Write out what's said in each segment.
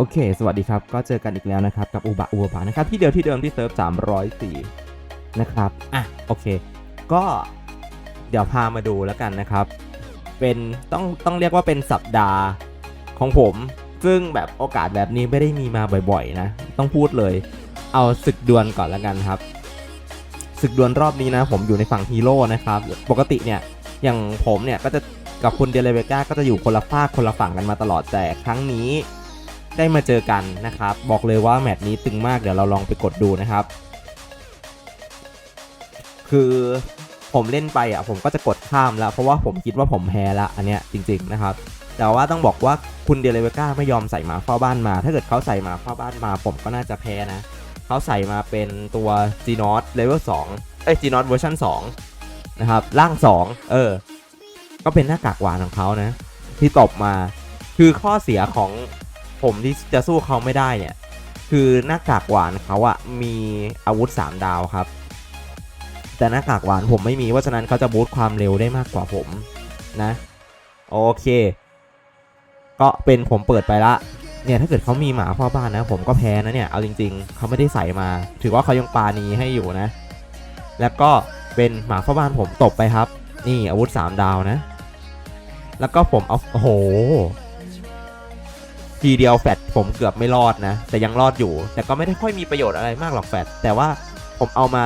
โอเค สวัสดีครับ ก็เจอกันอีกแล้วนะครับ กับอุบะอุบะนะครับ ที่เดิมที่เดิมที่เซิร์ฟ 304 นะครับ อะ โอเค ก็เดี๋ยวพามาดูแล้วกันนะครับ เป็นต้องต้องเรียกว่าเป็นสัปดาห์ของผม ซึ่งแบบโอกาสแบบนี้ไม่ได้มีมาบ่อยๆ นะ ต้องพูดเลย เอาศึกดวลก่อนแล้วกันครับ ศึกดวลรอบนี้นะ ผมอยู่ในฝั่งฮีโร่นะครับ ปกติเนี่ยอย่างผมเนี่ยก็จะกับคุณเดลเวก้าก็จะอยู่คนละฝากคนละฝั่งกันมาตลอดแต่ครั้งนี้ ได้มาเจอกันนะครับ บอกเลยว่าแมตช์นี้ตึงมากเดี๋ยวเราลองไปกดดูนะครับ คือผมเล่นไปอะผมก็จะกดข้ามแล้ว เพราะว่าผมคิดว่าผมแพ้ละอันเนี้ยจริง ๆนะครับ แต่ว่าต้องบอกว่าคุณเดลเวก้าไม่ยอมใส่หมาเฝ้าบ้านมา ถ้าเกิดเขาใส่หมาเฝ้าบ้านมา ผมก็น่าจะแพ้นะเขาใส่มาเป็นตัว g n o t Level 2เอ้ย g n o t เวอร์ชัน2นะครับร่าง2เออ ก็เป็นหน้ากากหวานของเขานะ ที่ตบมาคือข้อเสียของ ผมที่จะสู้เขาไม่ได้เนี่ย คือหน้ากากหวานเขาอะมีอาวุธ 3 ดาวครับ แต่หน้ากากหวานผมไม่มีเพราะฉะนั้นเขาจะบูสต์ความเร็วได้มากกว่าผมนะ โอเค ก็เป็นผมเปิดไปละเนี่ยถ้าเกิดเขามีหมาพ่อบ้านนะ ผมก็แพ้นะเนี่ย เอาจริง ๆ เขาไม่ได้ใส่มา ถือว่าเขายังปานีให้อยู่นะ แล้วก็เป็นหมาพ่อบ้านผมตบไปครับ นี่อาวุธ 3 ดาวนะ แล้วก็ผมเอาโอ้โห ทีเดียวแฟดผมเกือบไม่รอดนะ แต่ยังรอดอยู่ แต่ก็ไม่ได้ค่อยมีประโยชน์อะไรมากหรอกแฟดแต่ว่าผมเอามา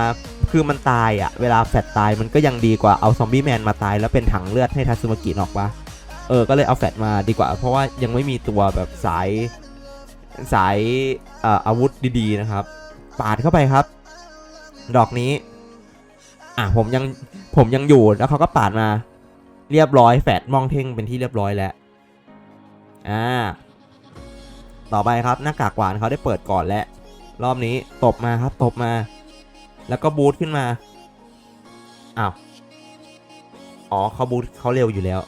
คือมันตายอะ่ะ เวลาแฟดตายมันก็ยังดีกว่าเอาซอมบี้แมนมาตายแล้วเป็นถังเลือดให้ทัซึมากินออกปะเออ ก็เลยเอาแฟดมาดีกว่า เพราะว่ายังไม่มีตัวแบบสายสายเอ่ออาวุธดีๆนะครับ ปาดเข้าไปครับ ดอกนี้ อะผมยังผมยังอยู่แล้วเขาก็ปาดมา เรียบร้อยแฟดมองเท่งเป็นที่เรียบร้อยแล้ว อ่า ต่อไปครับหน้ากากหวานเขาได้เปิดก่อนแล้วรอบนี้ตบมาครับตบมา แล้วก็บูทขึ้นมาอ้าวอ๋อเขาบูทเขาเร็วอยู่แล้ว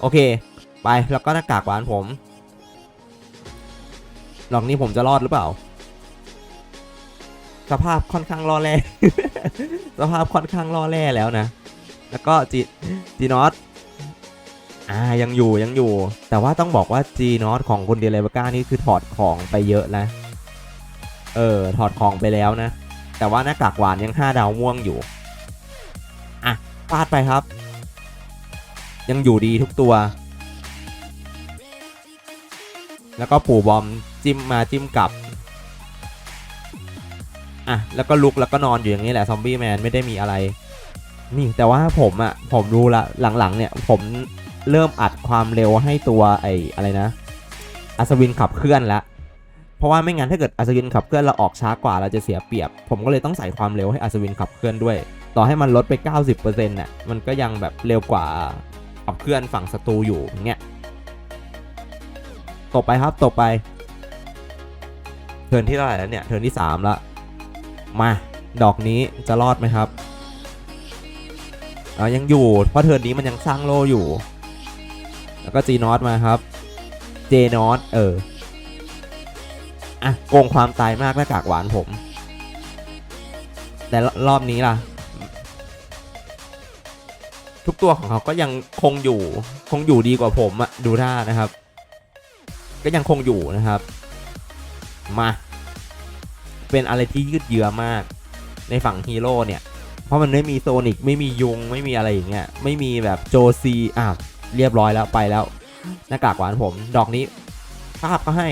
โอเค ไปแล้วก็หน้ากากหวานผมลองนี้ผมจะรอดหรือเปล่า สภาพค่อนข้างล่อแร่สภาพค่อนข้างล่อแร่แล้วนะ แล้วก็จีจีนอต อ่ายังอยู่ยังอยู่ แต่ว่าต้องบอกว่าจีนอตของคุณเดลเวก้านี่คือถอดของไปเยอะนะเออถอดของไปแล้วนะ แต่ว่าหน้ากากหวานยัง 5 ดาวม่วงอยู่ อะฟาดไปครับ ยังอยู่ดีทุกตัว แล้วก็ปู่บอมจิ้มมาจิ้มกลับ อะ แล้วก็ลุกแล้วก็นอนอยู่อย่างนี้แหละซอมบี้แมนไม่ได้มีอะไร นี่แต่ว่าผมอะ่ะผมรู้ละหลังๆเนี่ยผม เริ่มอัดความเร็วให้ตัวไอ้อะไรนะอัศวินขับเคลื่อนแล้วเพราะว่าไม่งั้นถ้าเกิดอัศวินขับเคลื่อนเราออกช้ากว่าเราจะเสียเปรียบ ผมก็เลยต้องใส่ความเร็วให้อัศวินขับเคลื่อนด้วย ต่อให้มันลดไป 90%น่ะมันก็ยังแบบเร็วกว่าขับเคลื่อนฝั่งศัตรูอยู่เงี้ยตบไปครับตบไป เทินที่เท่าไหร่แล้วเนี่ย เทินที่3แล้วมาดอกนี้จะรอดไหมครับเอายังอยู่เพราะเทินนี้มันยังสร้างโลอยู่ แล้วก็จีนอตมาครับเจนอตเออ อะ โกงความตายมากหน้ากากหวานผม แต่รอบนี้ล่ะ ทุกตัวของเขาก็ยังคงอยู่ คงอยู่ดีกว่าผมอะดูท่านะครับ ก็ยังคงอยู่นะครับ มา เป็นอะไรที่ยืดเยื้อมาก ในฝั่งฮีโร่เนี่ย เพราะมันไม่มีโซนิกไม่มียุง ไม่มีอะไรอย่างเงี้ย ไม่มีแบบโจซีอะ เรียบร้อยแล้วไปแล้วหน้ากากหวานผม ดอกนี้ภาพก็ให้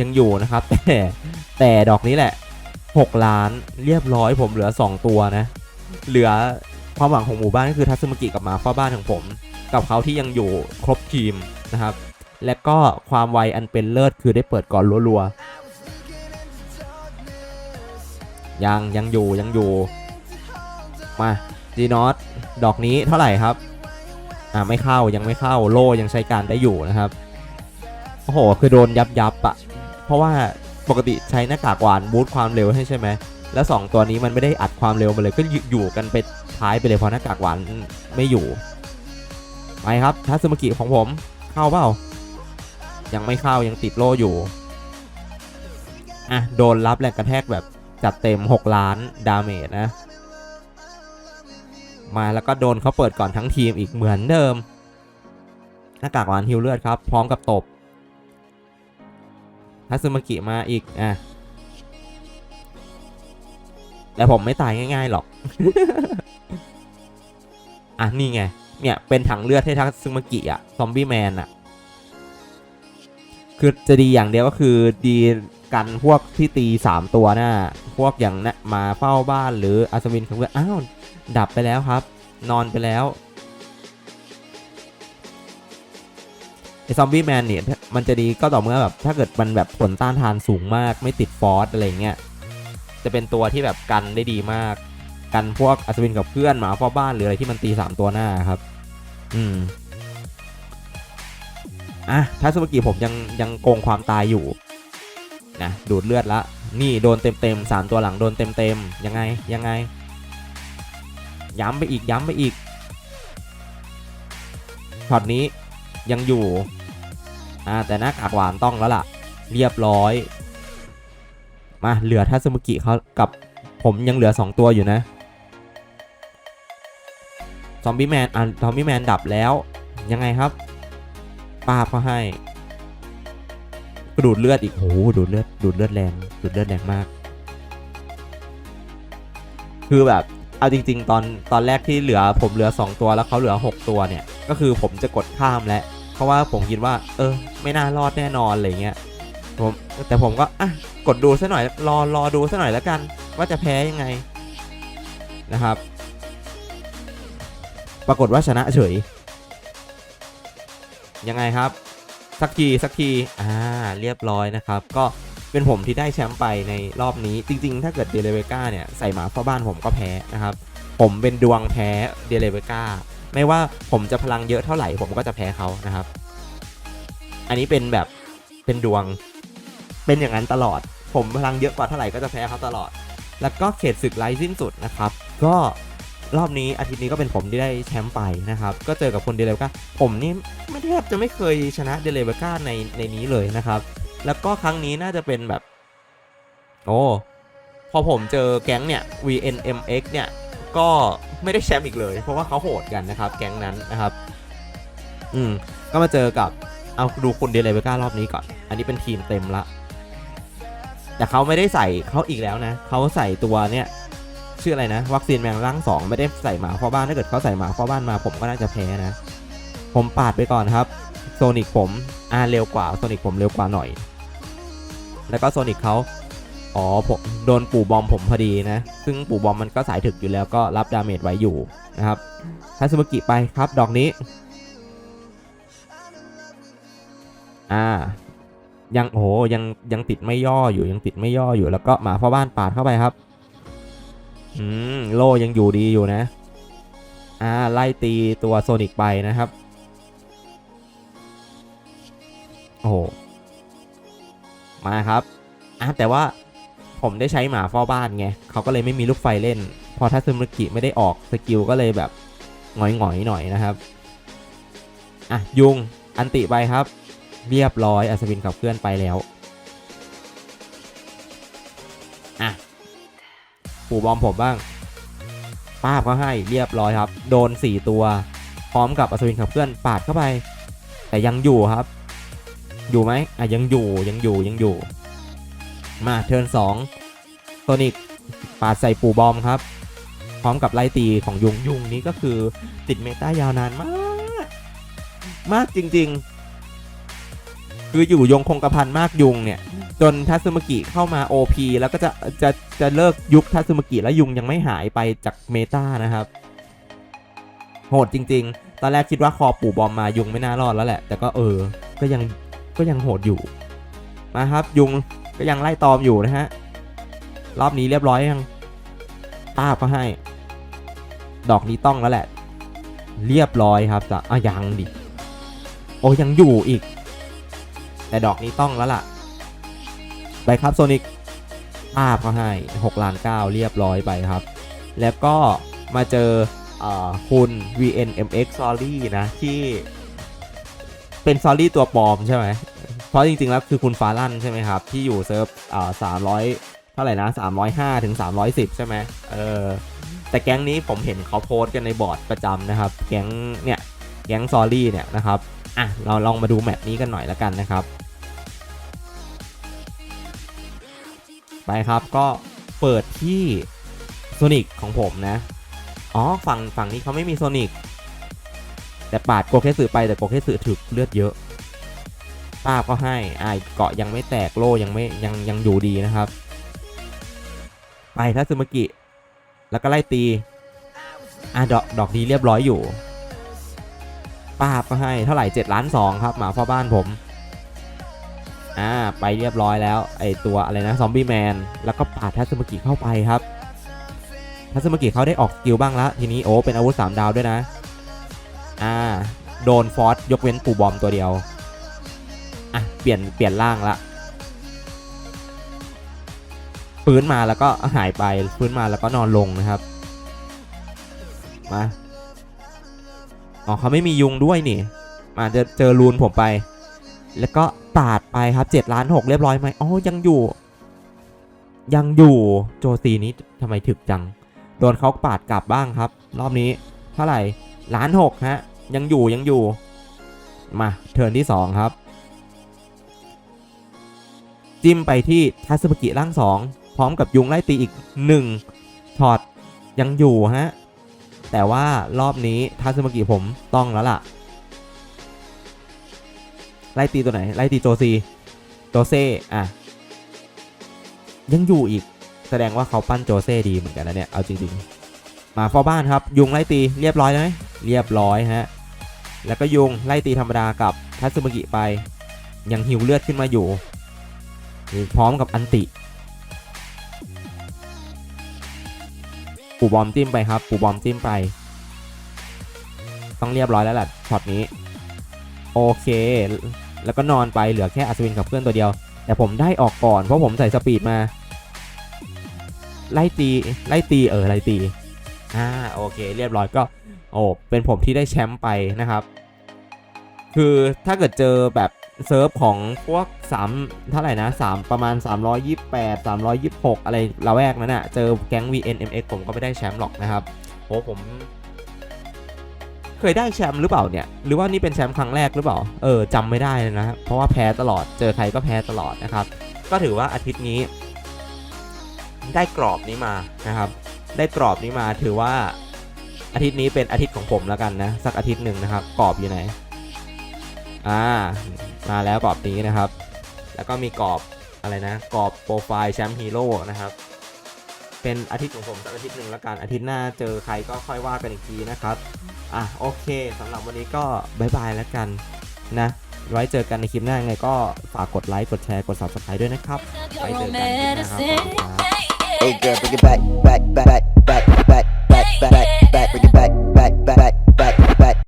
ยังอยู่นะครับ แต่แต่ดอกนี้แหละ 6 ล้านเรียบร้อยผมเหลือ 2 ตัวนะ เหลือความหวังของหมู่บ้านก็คือทัศมกิกับหมาเฝ้าบ้านของผม กับเขาที่ยังอยู่ครบทีมนะครับ และก็ความไวอันเป็นเลิศคือได้เปิดก่อนรัวๆยังยังอยู่ยังอยู่ มาจีนอตดอกนี้เท่าไหร่ครับ อ่าไม่เข้ายังไม่เข้าโล่ยังใช้การได้อยู่นะครับโอ้โหคือโดนยับยับอะเพราะว่าปกติใช้หน้ากากหวานบูทความเร็วให้ใช่ไหมแล้ว 2 ตัวนี้มันไม่ได้อัดความเร็วมาเลยก็อยู่กันไปท้ายไปเลยเพราะหน้ากากหวานไม่อยู่ไปครับทัศมกิของผมเข้าเปล่ายังไม่เข้ายังติดโล่อยู่อะโดนรับแรงกระแทกแบบจัดเต็ม 6 ล้านดาเมจนะ มาแล้วก็โดนเขาเปิดก่อนทั้งทีมอีกเหมือนเดิม หน้ากากหวานฮิวเลือดครับ พร้อมกับตบทัซึมากิมาอีกอะแต่ผมไม่ตายง่าย ๆ หรอก อะ นี่ไง เนี่ย เป็นถังเลือดให้ทัซึมากิอะ ซอมบี้แมนอะ คือจะดีอย่างเดียวก็คือดีกันพวกที่ตีสามตัวน่ะพวกอย่างนะมาเฝ้าบ้านหรืออัศวินของเพื่อนอ้าว ดับไปแล้วครับ นอนไปแล้วไอซอมบี้แมนเนี่ยมันจะดีก็ต่อเมื่อแบบถ้าเกิดมันแบบผลต้านทานสูงมากไม่ติดฟอสอะไรเงี้ยจะเป็นตัวที่แบบกันได้ดีมาก กันพวกอัศวินกับเพื่อนหมาเฝ้าบ้านหรืออะไรที่มันตีสามตัวหน้าครับ อืมอะถ้าสมกิผมยังยังโกงความตายอยู่นะดูดเลือดละ นี่โดนเต็มเต็มสามตัวหลังโดนเต็มเต็มยังไงยังไง ย้ำไปอีกย้ำไปอีกช็อตนี้ยังอยู่อ่าแต่น้ากากหวานต้องแล้วล่ะ เรียบร้อย มาเหลือทัสมุกิเขากับผมยังเหลือ 2 ตัวอยู่นะซอมบี้แมนอะซอมบี้แมนดับแล้วยังไงครับป้าเขาให้ดูดเลือดอีกโหดูดเลือดดูดเลือดแรงดูดเลือดแรงมาก คือแบบ เอาจริง ๆ ตอนตอนแรกที่เหลือผมเหลือ 2 ตัวแล้วเขาเหลือ 6 ตัวเนี่ย ก็คือผมจะกดข้ามแล้ว เพราะว่าผมคิดว่า เออ ไม่น่ารอดแน่นอนอะไรเงี้ยผมแต่ผมก็อะกดดูซะหน่อยรอรอดูซะหน่อยแล้วกัน ว่าจะแพ้ยังไงนะครับ ปรากฏว่าชนะเฉย ยังไงครับ สักทีสักทีอ่าเรียบร้อยนะครับ ก็ เป็นผมที่ได้แชมป์ไปในรอบนี้ จริง ๆ ถ้าเกิดเดเลเวก้าเนี่ยใส่หมาเข้าบ้านผมก็แพ้นะครับ ผมเป็นดวงแพ้เดเลเวก้าไม่ว่าผมจะพลังเยอะเท่าไหร่ผมก็จะแพ้เขานะครับ อันนี้เป็นแบบเป็นดวง เป็นอย่างนั้นตลอด ผมพลังเยอะกว่าเท่าไหร่ก็จะแพ้เขาตลอด แล้วก็เขตศึกไร้สิ้นสุดนะครับ ก็รอบนี้อาทิตย์นี้ก็เป็นผมที่ได้แชมป์ไปนะครับ ก็เจอกับคนเดเลเวก้าผมนี่ไม่แทบจะไม่เคยชนะเดเลเวก้าในในนี้เลยนะครับ แล้วก็ครั้งนี้น่าจะเป็นแบบ โอ้พอผมเจอแก๊งเนี่ย VNMX เนี่ยก็ไม่ได้แชมป์อีกเลย เพราะว่าเขาโหดกันนะครับ แก๊งนั้นนะครับ อืม ก็มาเจอกับเอาดูคนเดลเวก้ารอบนี้ก่อน อันนี้เป็นทีมเต็มละ แต่เขาไม่ได้ใส่เขาอีกแล้วนะเขาใส่ตัวเนี่ยชื่ออะไรนะ วัคซีนแมงร่างสองไม่ได้ใส่หมาเข้าบ้านถ้าเกิดเขาใส่หมาเข้าบ้านมาผมก็น่าจะแพ้นะ ผมปาดไปก่อนครับ โซนิกผม อ่าเร็วกว่าโซนิกผมเร็วกว่าหน่อย แล้วก็โซนิกเขาอ๋อผมโดนปู่บอมผมพอดีนะ ซึ่งปู่บอมมันก็สายถึกอยู่แล้วก็รับดาเมจไว้อยู่นะครับทัสมุกิไปครับดอกนี้ อ่า ยังโอ้โหยังยังติดไม่ย่ออยู่ยังติดไม่ย่ออยู่แล้วก็หมาพ่อบ้านปาดเข้าไปครับ อืมโลยังอยู่ดีอยู่นะ อ่าไล่ตีตัวโซนิกไปนะครับ อ้โห มาครับอะแต่ว่าผมได้ใช้หมาเฝ้าบ้านไงเขาก็เลยไม่มีลูกไฟเล่น พอทัซึมุกิไม่ได้ออกสกิลก็เลยแบบหงอยๆหน่อยนะครับ อะ ยุงอันติไปครับ เรียบร้อยอัศวินกับเพื่อนไปแล้ว อะปู่บอมผมบ้างป้าบก็ให้เรียบร้อยครับ โดน 4 ตัว พร้อมกับอัศวินกับเพื่อนปาดเข้าไป แต่ยังอยู่ครับ อยู่ไหมอะยังอยู่ยังอยู่ยังอยู่ มาเทิร์นสองโซนิกปาดใส่ปู่บอมครับ พร้อมกับไล่ตีของยุงยุงนี้ก็คือติดเมตายาวนานมาก มากจริง ๆ คืออยู่ยงคงกระพันมากยุงเนี่ย จนทัซึมกิเข้ามา OP แล้วก็จะจะจะเลิกยุคทัซึมกิแล้วยุงยังไม่หายไปจากเมตานะครับ โหดจริง ๆ ตอนแรกคิดว่าคอปู่บอมมายุงไม่น่ารอดแล้วแหละ แต่ก็เออ ก็ยัง ก็ยังโหดอยู่มาครับยุงก็ยังไล่ตอมอยู่นะฮะรอบนี้เรียบร้อยยังป้าบก็ให้ ดอกนี้ต้องแล้วแหละ เรียบร้อยครับจะอะยังดิโอ้ยังอยู่อีก แต่ดอกนี้ต้องแล้วล่ะ ไปครับโซนิกป้าบก็ให้6ล้าน9เรียบร้อยไปครับ แล้วก็มาเจอเอ่อคุณ VNMX Sorry นะ ที่เป็น Sorry ตัวปลอมใช่ไหม เพราะจริงๆแล้วคือคุณฟาลันใช่ไหมครับ ที่อยู่เซิร์ฟอ่าสามร้อยเท่าไหร่นะสามร้อยห้าถึงสามร้อยสิบใช่ไหมเออแต่แก๊งนี้ผมเห็นเขาโพสต์กันในบอร์ดประจำนะครับ แก๊งเนี่ยแก๊งซอรี่เนี่ยนะครับอะเราลองมาดูแมปนี้กันหน่อยละกันนะครับ ไปครับก็เปิดที่โซนิกของผมนะ อ๋อฝั่งฝั่งนี้เขาไม่มีโซนิกแต่ปาดโกเคสึไปแต่โกเคสึถึกเลือดเยอะ ป้าก็ให้อ่าเกาะยังไม่แตกโล่ยังไม่ยังยังอยู่ดีนะครับ ไปทัซึมากิ แล้วก็ไล่ตีอะดอกดอกดีเรียบร้อยอยู่ ป้าก็ให้เท่าไหร่7ล้าน2ครับหมาพ่อบ้านผมอ่าไปเรียบร้อยแล้วไอตัวอะไรนะซอมบี้แมนแล้วก็ปาดทัซึมากิเข้าไปครับทัซึมากิเขาได้ออกสกิลบ้างแล้วทีนี้โอ้เป็นอาวุธ3ดาวด้วยนะ อ่า โดนฟอสยกเว้นปูบอมตัวเดียว อะเปลี่ยนเปลี่ยนร่างละฟื้นมาแล้วก็หายไปฟื้นมาแล้วก็นอนลงนะครับมาอ๋อเขาไม่มียุงด้วยนี่ มาจะเจอรูนผมไป แล้วก็ปาดไปครับ7ล้าน6เรียบร้อยไหมอ๋อยังอยู่ ยังอยู่โจซีนี้ทำไมถึกจัง โดนเขาปาดกลับบ้างครับ รอบนี้เท่าไหร่ล้านหกฮะ ยังอยู่ยังอยู่ มาเทิร์นที่2ครับ จิ้มไปที่ทัสมากิร่าง2พร้อมกับยุงไล่ตีอีก1ช็อตยังอยู่ฮะ แต่ว่ารอบนี้ทัสมกิผมต้องแล้วล่ะ ไล่ตีตัวไหน ไล่ตีโจซีโจเซ่อะ ยังอยู่อีก แสดงว่าเขาปั้นโจเซ่ดีเหมือนกันนะเนี่ย เอาจริงๆ มาฟอบ้านครับ ยุงไล่ตีเรียบร้อยไหมเรียบร้อยฮะ แล้วก็ยุงไล่ตีธรรมดากับทัตสึมกิไป ยังหิวเลือดขึ้นมาอยู่ พร้อมกับอันติปูบอมจิ้มไปครับ ปูบอมจิ้มไป ต้องเรียบร้อยแล้วแหละช็อตนี้ โอเค แล้วก็นอนไปเหลือแค่อัศวินกับเพื่อนตัวเดียว แต่ผมได้ออกก่อนเพราะผมใส่สปีดมา ไล่ตี ไล่ตีเออไล่ตีอ่าโอเค เรียบร้อยก็ โอ้เป็นผมที่ได้แชมป์ไปนะครับ คือถ้าเกิดเจอแบบ เซิร์ฟของพวก3เท่าไหร่นะ3ประมาณ 328 326 อะไรละแวกนั้นอะ่ะ เจอแก๊ง VNMX ผมก็ไม่ได้แชมป์หรอกนะครับโอ้ผม เคยได้แชมป์หรือเปล่าเนี่ย หรือว่านี่เป็นแชมป์ครั้งแรกหรือเปล่า เออจำไม่ได้เลยนะ เพราะว่าแพ้ตลอดเจอใครก็แพ้ตลอดนะครับ ก็ถือว่าอาทิตย์นี้ ได้กรอบนี้มานะครับ ได้กรอบนี้มาถือว่าอาทิตย์นี้เป็นอาทิตย์ของผมแล้วกันนะ สักอาทิตย์หนึ่งนะครับ กรอบอยู่ไหน อ่า มาแล้วกรอบนี้นะครับ แล้วก็มีกรอบอะไรนะกรอบโปรไฟล์แชมป์ฮีโร่นะครับ เป็นอาทิตย์ของผมสักอาทิตย์หนึ่งแล้วกันอาทิตย์หน้าเจอใครก็ค่อยว่ากันอีกทีนะครับ อะโอเคสำหรับวันนี้ก็บายบายแล้วกันนะ ไว้เจอกันในคลิปหน้าไงก็ฝากกดไลค์กดแชร์กด subscribe ด้วยนะครับไว้เจอกันนะครับ Hey girl, bring it back, back, back, back, back, back, back, back, back, bring it back, back, back.